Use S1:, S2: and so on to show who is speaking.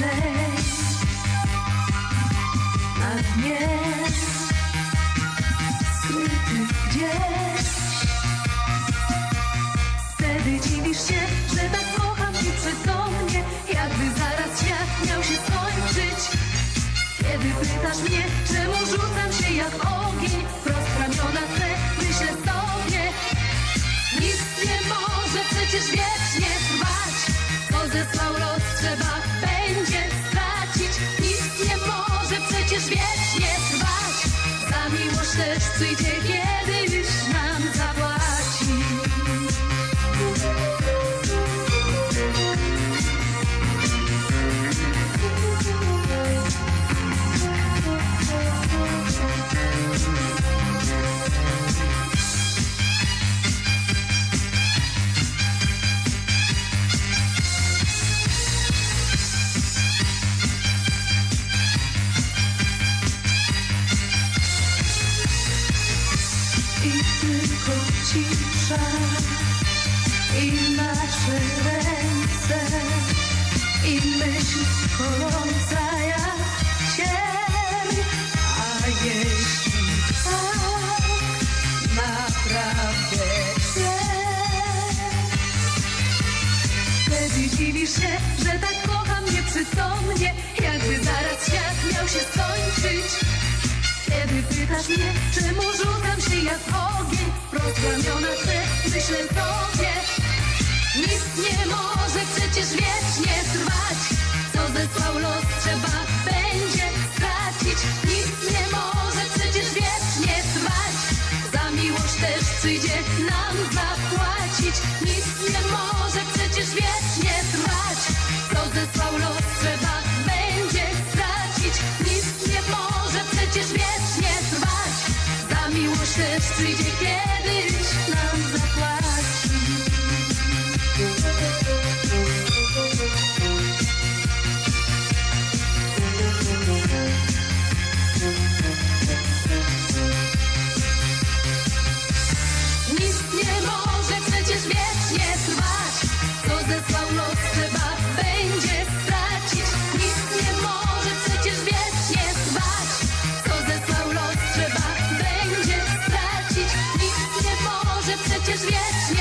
S1: lęk na dnie skryty gdzieś. Wtedy dziwisz się, że tak kocham cię przytomnie, jakby zaraz świat miał się skończyć. Kiedy pytasz mnie, czemu rzucam się jak ogień, miłość też tylko cisza i nasze ręce i myśl gorąca jak cień. A jeśli tak naprawdę jest, wtedy się, że tak kocham nieprzytomnie, jakby zaraz świat miał się skończyć. Kiedy pytasz mnie, czemu rzucam się jak ogień Wprost w ramiona twe, myślę sobie Nic nie może przecież wiecznie trwać. Co zesłał los trzeba będzie stracić. Nic nie może przecież wiecznie trwać. Za miłość też przyjdzie nam zapłacić. Nic nie może przecież wiecznie trwać street again. przecież wiecznie